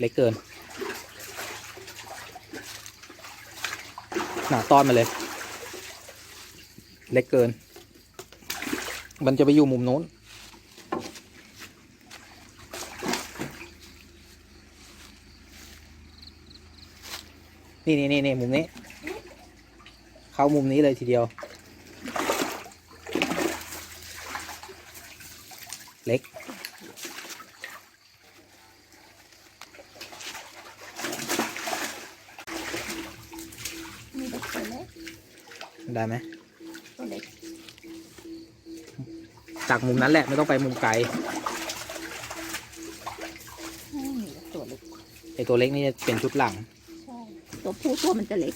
เล็กเกินหนาต้อนมาเลย เล็กเกิน มันจะไปอยู่มุมโน้น นี่นี่นี่นี่มุมนี้ เข้ามุมนี้เลยทีเดียว เล็ก มีเด็กตัวเล็ก ได้ไหมตัวเล็กจากมุมนั้นแหละไม่ต้องไปมุมไกลไม่มีตัวเล็กไอตัวเล็กนี่จะเป็นชุดหลังใช่ตัวผู้ตัวมันจะเล็ก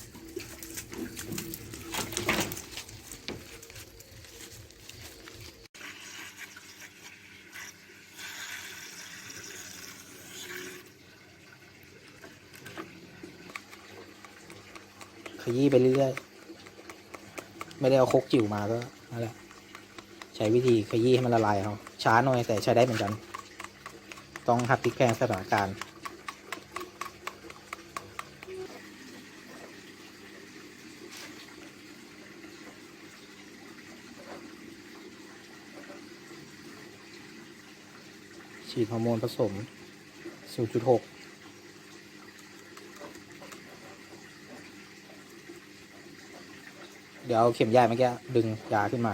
ขยี้ไปเรื่อยๆ ไม่ได้เอาคกจิ๋วมาก็นั่นแหละใช้วิธีขยี้ให้มันละลายเอาช้าหน่อยแต่ใช้ได้เหมือนกัน ต้องหัดพลิกแพลงสถานการณ์ฉีดฮอร์โมนผสม 0.6 เดี๋ยวเอาเข็มยาเมื่อกี้ดึงยาขึ้นมา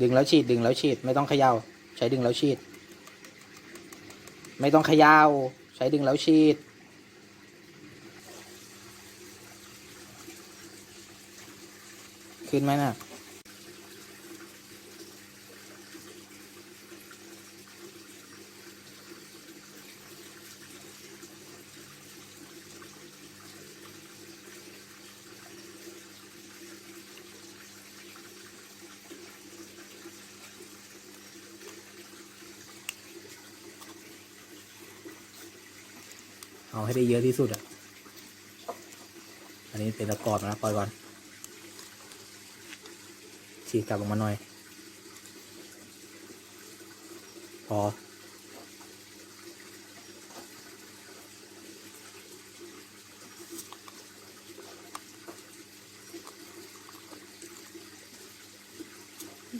ดึงแล้วฉีดดึงแล้วฉีด ไม่ต้องเขยา่า ใช้ดึงแล้วฉีด ไม่ต้องเขยา่า ใช้ดึงแล้วฉีด ขึ้นไหมนะ่ะ เอาให้ได้เยอะที่สุดอะ อันนี้เป็นตะกรอบนะปล่อยก่อน ฉีดกลับลงมาหน่อย พอ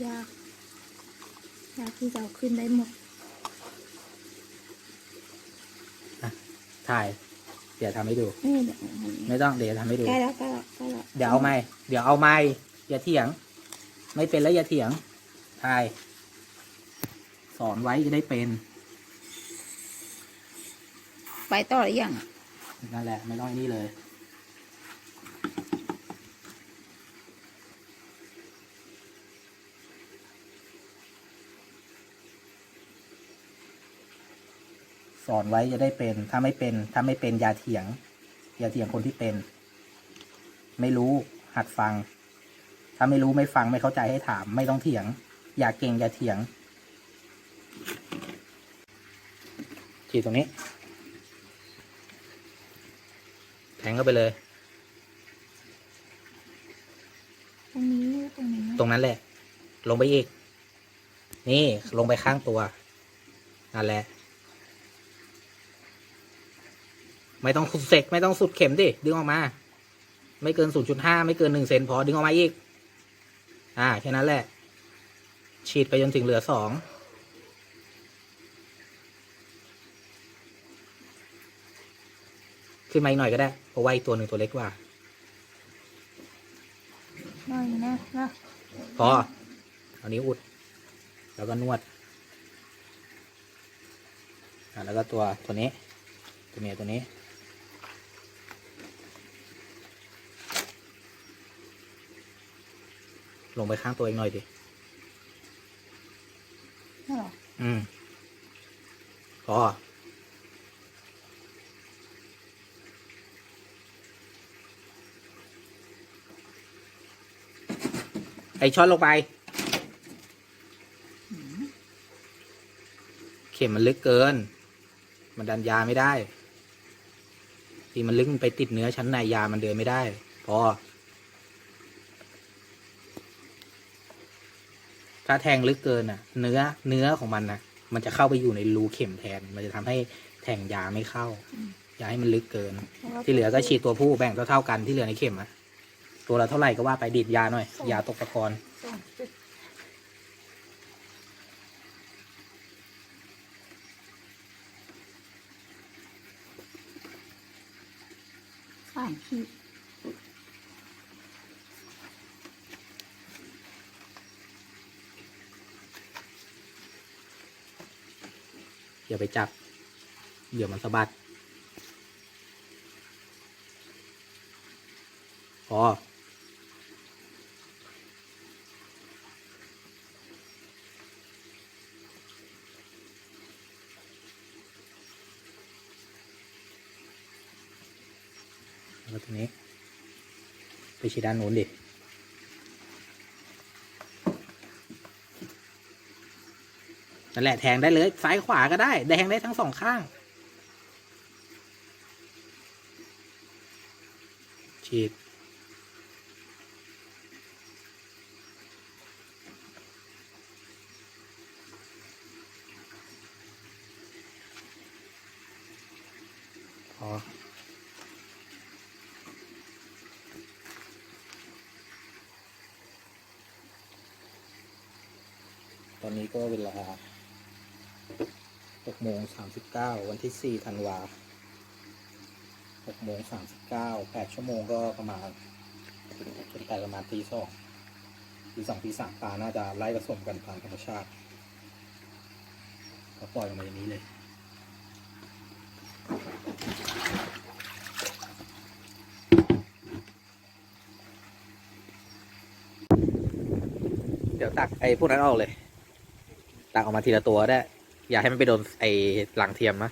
ยาก ยากที่จะเอาขึ้นได้หมด ถ่าย เดี๋ยวทำให้ดู นี่เดี๋ยวไม่ต้องเดี๋ยวทำให้ดู ใกล้แล้วใกล้แล้วใกล้แล้วเดี๋ยวเอาไม้เดี๋ยวเอาไม้อย่าเถียง ไม่เป็นแล้วอย่าเถียงถ่าย สอนไว้จะได้เป็น ไปต่อหรือยังอะนั่นแหละ ไม่ต้องไอ้นี่เลย สอนไว้จะได้เป็น ถ้าไม่เป็น ถ้าไม่เป็นอย่าเถียง อย่าเถียงคนที่เป็น ไม่รู้หัดฟัง ถ้าไม่รู้ไม่ฟังไม่เข้าใจให้ถาม ไม่ต้องเถียง อย่าเก่งอย่าเถียงฉีดตรงนี้ แทงเข้าไปเลย ตรงนี้ตรงนี้ตรงนั้นแหละ ลงไปอีก นี่ลงไปข้างตัวนั่นแหละ ไม่ต้องสุดเสกไม่ต้องสุดเข็มดิดึงออกมา ไม่เกิน 0.5 ไม่เกิน1เซนพอดึงออกมาอีก อ่าแค่นั้นแหละ ฉีดไปจนถึงเหลือสองขึ้นมาอีกหน่อยก็ได้เพราะว่าอีกตัวหนึ่งตัวเล็กกว่าหน่อยนะนะพอเอานิ้วอุด แล้วก็นวดอะแล้วก็ตัวตัวนี้ ตัวเมียตัวนี้ ลงไปข้างตัวเองหน่อยดินั่นเหรอ อืมพอไอช้อนลงไป เข็มมันลึกเกิน มันดันยาไม่ได้ ที่มันลึกมันไปติดเนื้อชั้นในยามันเดินไม่ได้ พอ ถ้าแทงลึกเกินอะ เนื้อเนื้อของมันนะมันจะเข้าไปอยู่ในรูเข็มแทน มันจะทำให้แทงยาไม่เข้า อย่าให้มันลึกเกินพราะว่าที่เหลือก็ฉีดตัวผู้แบ่งเท่าๆกันที่เหลือในเข็มอะตัวละเท่าไหร่ก็ว่าไปดีดยาหน่อย ยาตกตะกอนสองจุดสามขีด อย่าไปจับ เดี๋ยวมันสะบัดพอแล้วทีนี้ ไปฉีดด้านนู้นดิ นั่นแหละแทงได้เลย ซ้ายขวาก็ได้แดงได้ทั้งสองข้าง ฉีด พอตอนนี้ก็เวลา 6โมง39 วันที่ 4 ธันวา6โมง39 8 ชั่วโมงก็ประมาณเป็นไปประมาณตีสองตีสองตีสามปลาน่าจะไล่ผสมกันตามธรรมชาติก็ปล่อยออกมาอย่างนี้เลยเดี๋ยวตักไอ้พวกนั้นออกเลย ตักออกมาทีละตัวได้ อย่าให้มันไปโดนไอ้หลังเทียมนะ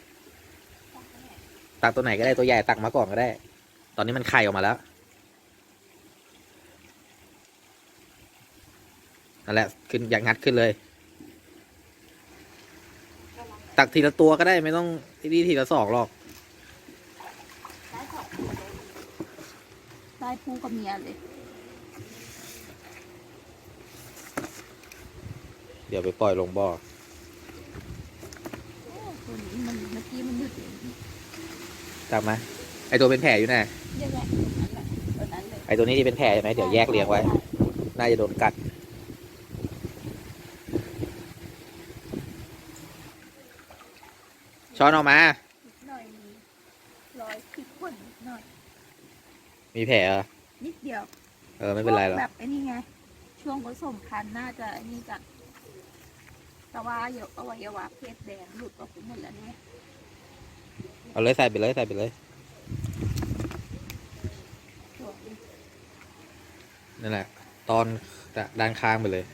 ตักตัวไหนก็ได้ตัวใหญ่ตักมาก่อนก็ได้ ตอนนี้มันไข่ออกมาแล้วนั่นแหละขึ้นอย่างงัดขึ้นเลย ตักทีละตัวก็ได้ไม่ต้องที่ทีละสองหรอก ได้สองตัวเลยได้ผู้กับเมียเลย เดี๋ยวไปปล่อยลงบ่อโอ้ตัวนี้ มันเมื่อกี้มันหยุดเองตักมาไอตัวเป็นแผลอยู่น่ะเยอะแยะตรงนั้นแหละตัวนั้นเลยไอตัวนี้ที่เป็นแผลใช่ไหมเดี๋ยวแยกเรียงไว้ น่าจะโดนกัด ช้อนออกมานิดหน่อยมีรอยขีดข่วนนิดหน่อย มีแผลเหรอนิดเดียวเออไม่เป็นไรหรอกแบบไอ้นี่ไง ช่วงผสมพันธุ์น่าจะไอ้นี่กันแต่ว่าเดี๋ยวอวัยวะเพศแดงหลุดออกไปหมดแล้วเนี่ย เอาเลยใส่ไปเลยใส่ไปเลยนั่นแหละ ตอนด้านข้างไปเลย